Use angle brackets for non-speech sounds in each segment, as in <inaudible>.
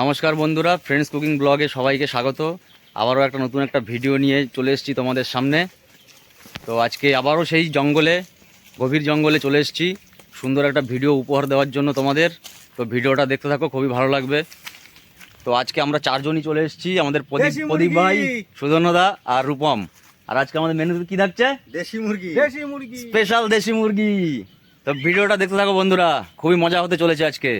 নমস্কার বন্ধুরা friends cooking ব্লগে সবাইকে স্বাগত। আবারও একটা নতুন একটা ভিডিও নিয়ে চলে এসেছি তোমাদের সামনে। তো আজকে আবারও সেই জঙ্গলে গভীর জঙ্গলে চলে এসেছি। সুন্দর একটা ভিডিও উপহার দেওয়ার জন্য তোমাদের। তো ভিডিওটা দেখতে থাকো খুবই ভালো লাগবে। তো আজকে আমরা চারজনই চলে এসেছি আমাদের প্রদীপ প্রদীপ ভাই। সুধন্যদা আর রূপম। আর আজকে আমাদের মেনুতে কি থাকছে? দেশি মুরগি! দেশি মুরগি! স্পেশাল দেশি মুরগি! তো ভিডিওটা দেখতে থাকো বন্ধুরা খুবই মজা হতে চলেছে আজকে।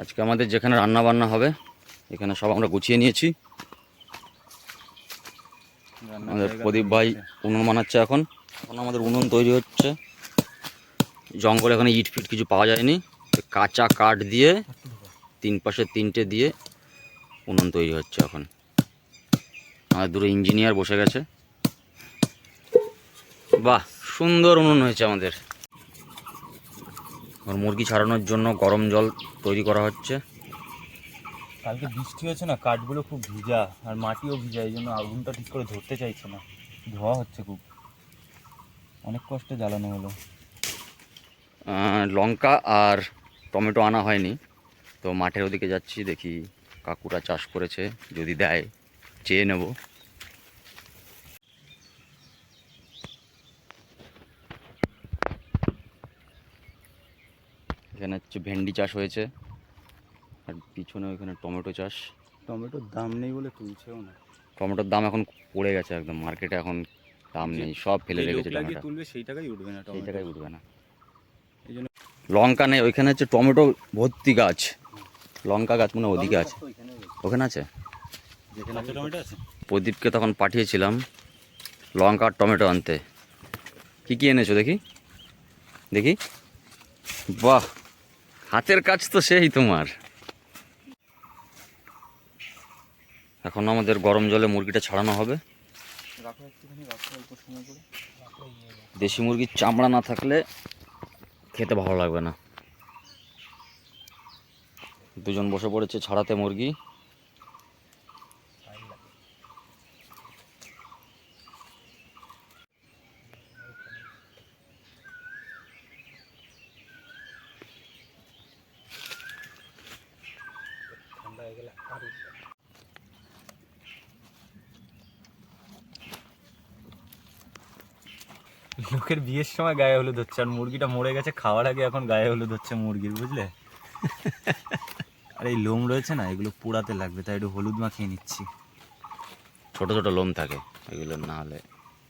আজকে আমাদের যেখানে রান্না বান্না হবে এখানে সব আমরা গুছিয়ে নিয়েছি। আমাদের প্রদীপ ভাই উনুন বানাচ্ছে এখন। এখন আমাদের উনুন তৈরি হচ্ছে। জঙ্গলে এখানে ইট ফিট কিছু পাওয়া যায়নি। কাঁচা কাঠ দিয়ে তিন পাশে তিনটে দিয়ে উনুন তৈরি হচ্ছে এখন। আমাদের দুটো ইঞ্জিনিয়ার বসে গেছে। বাহ সুন্দর উনুন হয়েছে আমাদের। আর মুরগি ছাড়ানোর জন্য গরম জল তৈরি করা হচ্ছে। কালকে বৃষ্টি হয়েছে না কাঠগুলো খুব ভিজা আর মাটিও ভিজা এই জন্য আগুনটা ঠিক করে ধরতে চাইছে না। ধোয়া হচ্ছে খুব। অনেক কষ্টে জ্বালানো হলো। লঙ্কা আর টমেটো আনা হয়নি তো মাঠের ওদিকে যাচ্ছি দেখি কাকুরা চাষ করেছে যদি দেয় চেয়ে নেব। এখানে হচ্ছে ভেন্ডি চাষ হয়েছে। আর পিছনে ওইখানে টমেটো চাষ। টমেটোর দাম নেই বলে তুলছেও না। টমেটোর দাম এখন পড়ে গেছে একদম। মার্কেটে এখন দাম নেই সব ফেলে রেখেছে টমেটো। তুলবে সেই টাকাই উঠবে না সেই জায়গায় উঠবে না। এই জন্য লঙ্কা নেই ওইখানে হচ্ছে টমেটো ভর্তি গাছ। লঙ্কা গাছ মনে ওদিকে আছে। ওখানে আছে? টমেটো আছে? প্রদীপকে তখন পাঠিয়েছিলাম লঙ্কা আর টমেটো আনতে। কী কী এনেছো দেখি? দেখি? বাহ! হাতের কাজ তো সেই তোমার। এখন আমাদের গরম জলে মুরগিটা ছাড়ানো হবে। দেশি মুরগির চামড়া না থাকলে খেতে ভালো লাগবে না। দুজন বসে পড়েছে ছাড়াতে মুরগি ঠান্ডা হয়ে গেলে আরও লোকের বিয়ের সময় গায়ে হলুদ হচ্ছে আর মুরগিটা মরে গেছে খাওয়ার আগে এখন গায়ে হলুদ হচ্ছে মুরগির বুঝলে? আর এই লোম রয়েছে না এগুলো পোড়াতে লাগবে তাই একটু হলুদ মাখিয়ে নিচ্ছি। ছোট ছোট লোম থাকে এগুলো না হলে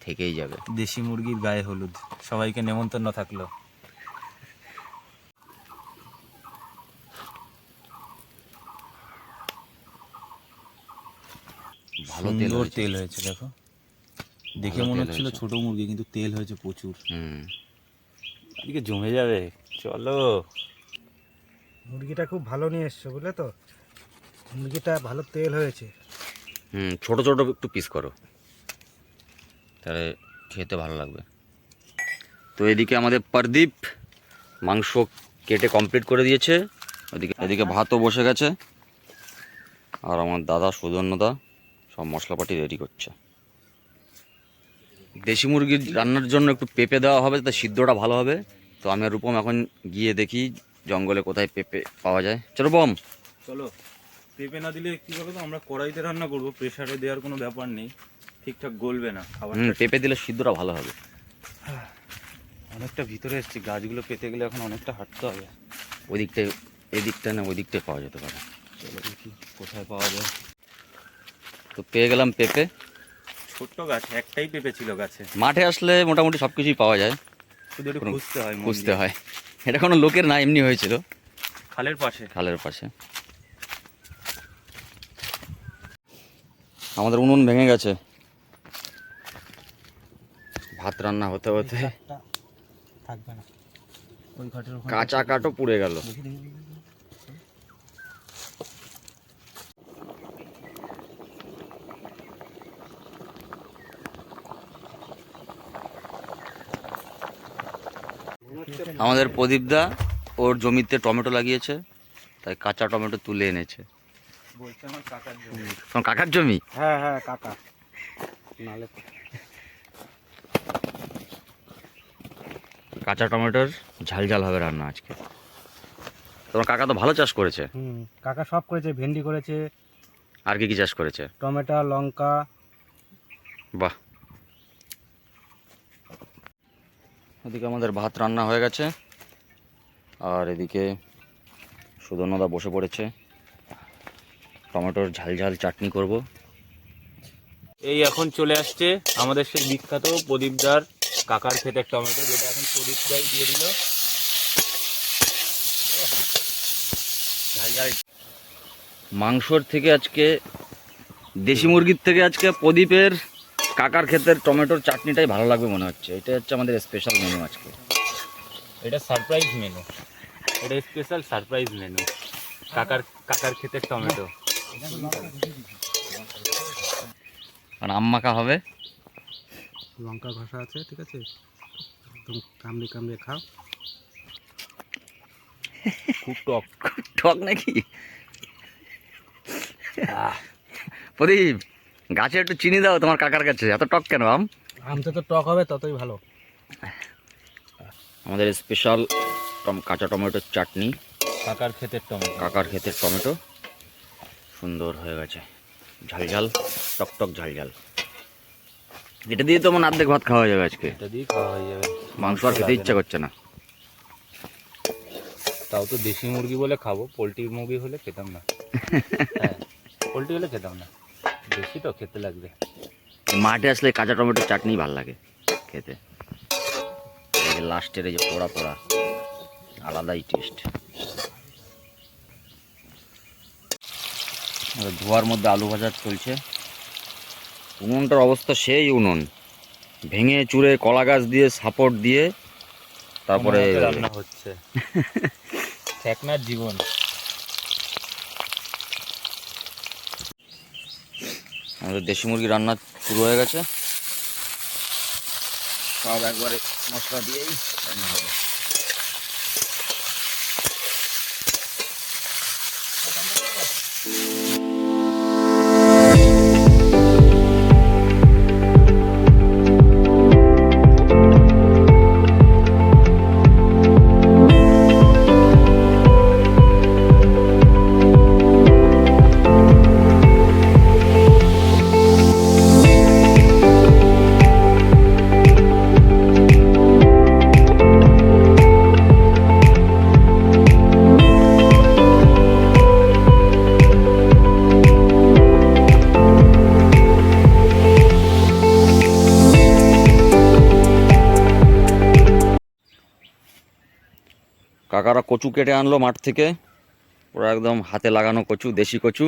থেকেই যাবে। দেশি মুরগির গায়ে হলুদ সবাইকে নেমন্তন্ন থাকল। ভালো তেল তেল হয়েছে দেখো। দেখে মনে হচ্ছিল ছোট মুরগি কিন্তু তেল হয়েছে প্রচুর। হুম। এদিকে জমে যাবে। চলো। মুরগিটা খুব ভালো নিয়ে এসছো বুঝলে তো? মুরগিটা ভালো তেল হয়েছে। হুম ছোট ছোট একটু পিস করো। তাহলে খেতে ভালো লাগবে। তো এদিকে আমাদের প্রদীপ মাংস কেটে কমপ্লিট করে দিয়েছে। ওদিকে এদিকে ভাতও বসে গেছে। আর আমার দাদা সুদর্ণদা সব মশলাপাটি রেডি করছে। দেশি মুরগির রান্নার জন্য একটু পেঁপে দেওয়া হবে তা সিদ্ধটা ভালো হবে। তো আমি আর রূপম এখন গিয়ে দেখি জঙ্গলে কোথায় পেঁপে পাওয়া যায়। চলো বম চলো পেঁপে না দিলে কি হবে তো আমরা কড়াইতে রান্না করব প্রেশারে দেওয়ার কোনো ব্যাপার নেই ঠিকঠাক গলবে না খাবার পেঁপে দিলে সিদ্ধটা ভালো হবে। অনেকটা ভিতরে এসেছি গাছগুলো পেতে গেলে এখন অনেকটা হাঁটতে হবে। ওই দিকটায় এই দিকটা না ওই দিকটায় পাওয়া যেতে পারে। চলো দেখি কোথায় পাওয়া যায়। তো পেয়ে গেলাম পেঁপে। ছোট্ট গাছ একটাই পেঁপে ছিল গাছে। মাঠে আসলে মোটামুটি সব কিছুই পাওয়া যায়। শুধু একটু খুঁজতে হয় খুঁজতে হয়। এটা কোনো লোকের না এমনি হয়েছিল। খালের পাশে। খালের পাশে। আমাদের উনুন ভেঙে গেছে। ভাত রান্না হতে হতে। থাকবে না। ওই কাঁচা কাঠও পুড়ে গেল। আমাদের প্রদীপদা ওর জমিতে টমেটো লাগিয়েছে তাই কাঁচা টমেটো তুলে এনেছে। কাকার জমি? হ্যাঁ হ্যাঁ কাকা। নালে কাঁচা টমেটোর ঝাল ঝাল হবে রান্না আজকে। তোমার কাকা তো ভালো চাষ করেছে? হুম কাকা সব করেছে ভেন্ডি করেছে আর কি কি চাষ করেছে? টমেটো লঙ্কা। বাহ। এদিকে আমাদের ভাত রান্না হয়ে গেছে। আর এদিকে সুদর্ণদা বসে পড়েছে। টমেটোর ঝাল ঝাল চাটনি করব। এই এখন চলে আসছে আমাদের সেই বিখ্যাত প্রদীপদার কাকার ক্ষেতের টমেটো যেটা এখন প্রদীপদাই দিয়ে দিল। ঝাল ঝাল। মাংসর থেকে আজকে দেশি মুরগির থেকে আজকে প্রদীপের কাকার ক্ষেতের টমেটোর চাটনিটাই ভালো লাগবে মনে হচ্ছে। এটা হচ্ছে আমাদের স্পেশাল মেনু আজকে। এটা সারপ্রাইজ মেনু এটা স্পেশাল সারপ্রাইজ মেনু কাকার কাকার ক্ষেতের টমেটো। আর আম মাখা হবে। লঙ্কা ঘষা আছে ঠিক আছে? একদম কামড়ে কামড়ে খাও। খুব টক। টক নাকি? প্রদীপ! গাছে একটু চিনি দাও তোমার কাকার কাছে। এত টক কেন আম? আম যত টক হবে ততই ভালো। আমাদের স্পেশাল কাঁচা টমেটোর চাটনি। কাকার ক্ষেতের টমেটো। কাকার ক্ষেতের টমেটো। সুন্দর হয়ে গেছে। ঝাল ঝাল টক টক ঝাল ঝাল। এটা দিয়ে তো আমার অর্ধেক ভাত খাওয়া যাবে আজকে। এটা দিয়ে খাওয়া হয়ে যাবে। মাংস আর খেতে ইচ্ছা করছে না। তাও তো দেশি মুরগি বলে খাব পোলট্রি মুরগি হলে খেতাম না। <laughs> হ্যাঁ পোলট্রি হলে খেতাম না। দেশি তো খেতে লাগবে। মাঠে আসলে কাঁচা টমেটোর চাটনি ভালো লাগে খেতে। লাস্টের এই যে পোড়া পোড়া আলাদাই টেস্ট ধোয়ার মধ্যে আলু ভাজা চলছে। উনুনটার অবস্থা সেই উনুন। ভেঙে চুরে কলা গাছ দিয়ে সাপোর্ট দিয়ে তারপরে রান্না হচ্ছে। <laughs> জীবন। আমাদের দেশি মুরগি রান্না শুরু হয়ে গেছে। সব একবারে মশলা দিয়েই রান্না হবে। কচু কেটে আনলো মাঠ থেকে। ওরা একদম হাতে লাগানো কচু দেশি কচু।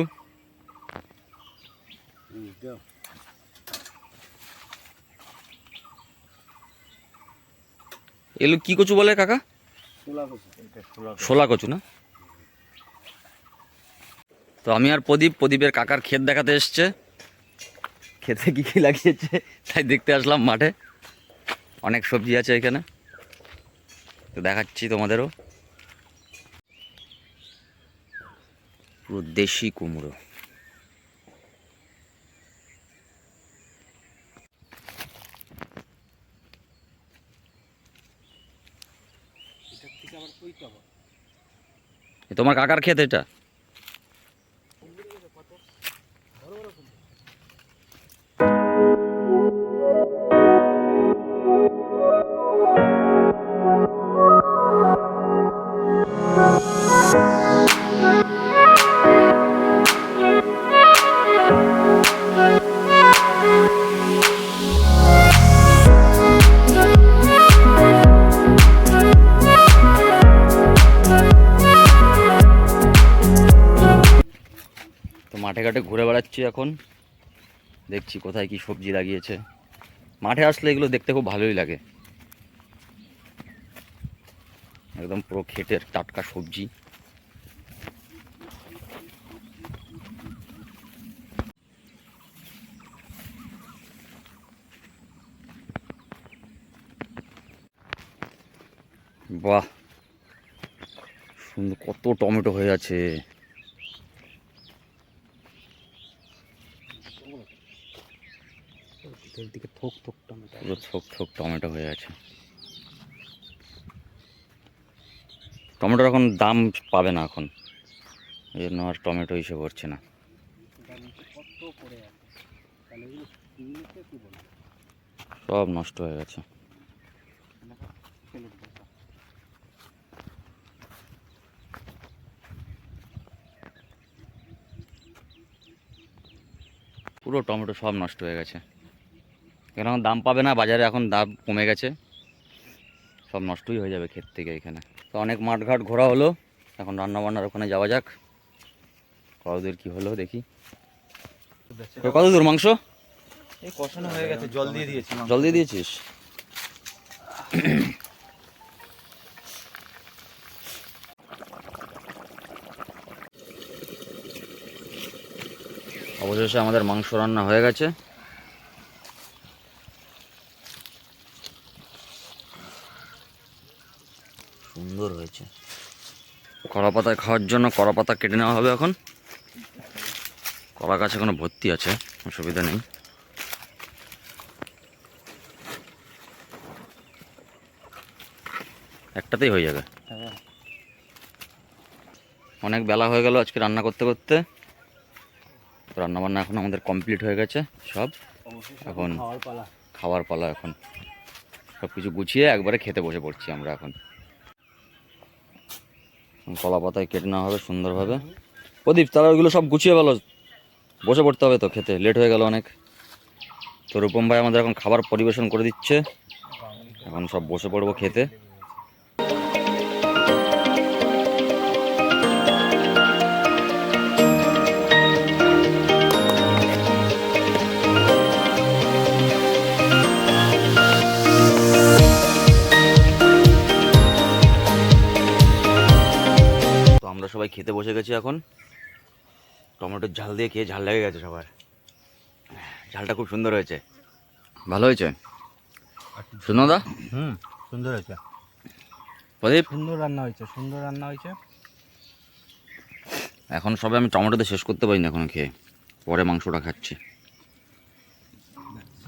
এগুলো কি কচু বলে কাকা? শোলা কচু। না? তো আমি আর প্রদীপ প্রদীপের কাকার ক্ষেত দেখাতে এসছে। খেতে কি কি লাগিয়েছে তাই দেখতে আসলাম মাঠে। অনেক সবজি আছে এখানে। তো দেখাচ্ছি তোমাদেরও। পুরো দেশি কুমড়ো। তোমার কাকার ক্ষেত এটা? ঘাটে ঘুরে বেড়াচ্ছি এখন। দেখছি কোথায় কি সবজি লাগিয়েছে। মাঠে আসলে এগুলো দেখতে খুব ভালোই লাগে। একদম পুরো খেটের টাটকা সবজি। বাহ! সুন্দর কত টমেটো হয়ে আছে। ভিতর দিকে থোক থোক টমেটো পুরো থোক থোক টমেটো হয়ে আছে। টমেটোর এখন দাম পাবে না এখন। এই জন্য আর টমেটো হিসেবে করছে না। সব নষ্ট হয়ে গেছে। পুরো টমেটো সব নষ্ট হয়ে গেছে। এখানে এখন দাম পাবে না বাজারে এখন দাম কমে গেছে। সব নষ্টই হয়ে যাবে ক্ষেত থেকে এখানে। তো অনেক মাঠঘাট ঘোরা হলো এখন রান্না বান্নার ওখানে যাওয়া যাক। কতদূর কি হলো দেখি। কত দূর মাংস? কষানো হয়ে গেছে জল দিয়ে দিয়েছি জল দিয়ে দিয়েছিস? অবশেষে আমাদের মাংস রান্না হয়ে গেছে। সুন্দর হয়েছে। কলা পাতায় খাওয়ার জন্য কলা পাতা কেটে নেওয়া হবে এখন। কলা গাছ এখনও ভর্তি আছে অসুবিধা নেই। একটাতেই হয়ে যাবে। হ্যাঁ। অনেক বেলা হয়ে গেল আজকে রান্না করতে করতে। রান্না বান্না এখন আমাদের কমপ্লিট হয়ে গেছে সব। এখন খাওয়ার পালা। এখন। সব কিছু গুছিয়ে একবারে খেতে বসে পড়ছি আমরা এখন। কলা পাতায় কেটে নেওয়া হবে সুন্দরভাবে। প্রদীপ তারা ওইগুলো সব গুছিয়ে ভালো বসে পড়তে হবে তো খেতে লেট হয়ে গেল অনেক। তো রূপম ভাই আমাদের এখন খাবার পরিবেশন করে দিচ্ছে। এখন সব বসে পড়ব খেতে। খেতে বসে গেছি এখন। টমেটোর ঝাল দিয়ে খেয়ে ঝাল লেগে গেছে সবার। ঝালটা খুব সুন্দর হয়েছে। ভালো হয়েছে? সুন্দরদা হুম সুন্দর হয়েছে। প্রদীপ? সুন্দর রান্না হয়েছে সুন্দর রান্না হয়েছে। এখন সবে আমি টমেটোতে শেষ করতে পারি না এখন খেয়ে। পরে মাংসটা খাচ্ছি।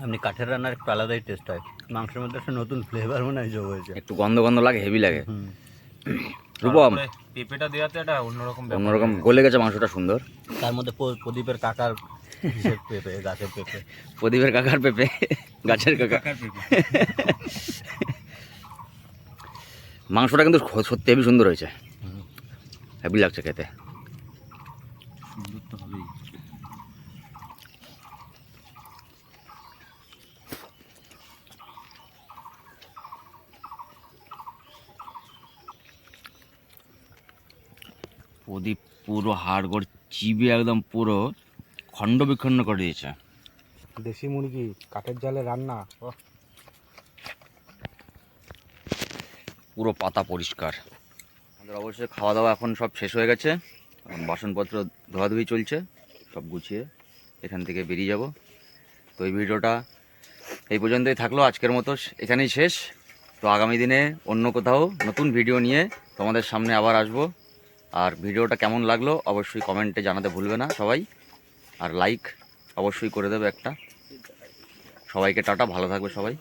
আপনি কাঠের রান্নার একটু আলাদাই টেস্ট হয়। মাংসের মধ্যে একটা নতুন ফ্লেভার মনে হয় যোগ হয়েছে। একটু গন্ধ গন্ধ লাগে হেভি লাগে। হুম। রূপম পেঁপেটা দেওয়াতে একটা অন্যরকম অন্যরকম। গলে গেছে মাংসটা সুন্দর। তার মধ্যে প্রদীপের কাকার পেঁপে গাছের পেঁপে। প্রদীপের কাকার পেঁপে গাছের কাকা। মাংসটা কিন্তু সত্যি হেবি সুন্দর হয়েছে। হেবি লাগছে খেতে। প্রদীপ পুরো হাড়গোড় চিবি একদম পুরো খণ্ড বিখণ্ড করে দিয়েছে। দেশি মুরগি কাঠের জালে রান্না পুরো পাতা পরিষ্কার। আমাদের অবশ্যই খাওয়া দাওয়া এখন সব শেষ হয়ে গেছে। এখন বাসনপত্র ধোয়াধুয়ি চলছে সব গুছিয়ে এখান থেকে বেরিয়ে যাব। তো এই ভিডিওটা এই পর্যন্তই থাকল আজকের মতো। এখানেই শেষ। তো আগামী দিনে অন্য কোথাও নতুন ভিডিও নিয়ে তোমাদের সামনে আবার আসব। আর ভিডিওটা কেমন লাগল অবশ্যই কমেন্টে জানাতে ভুলবে না সবাই। আর লাইক অবশ্যই করে দেবে একটা। সবাইকে টাটা, ভালো থাকবে সবাই।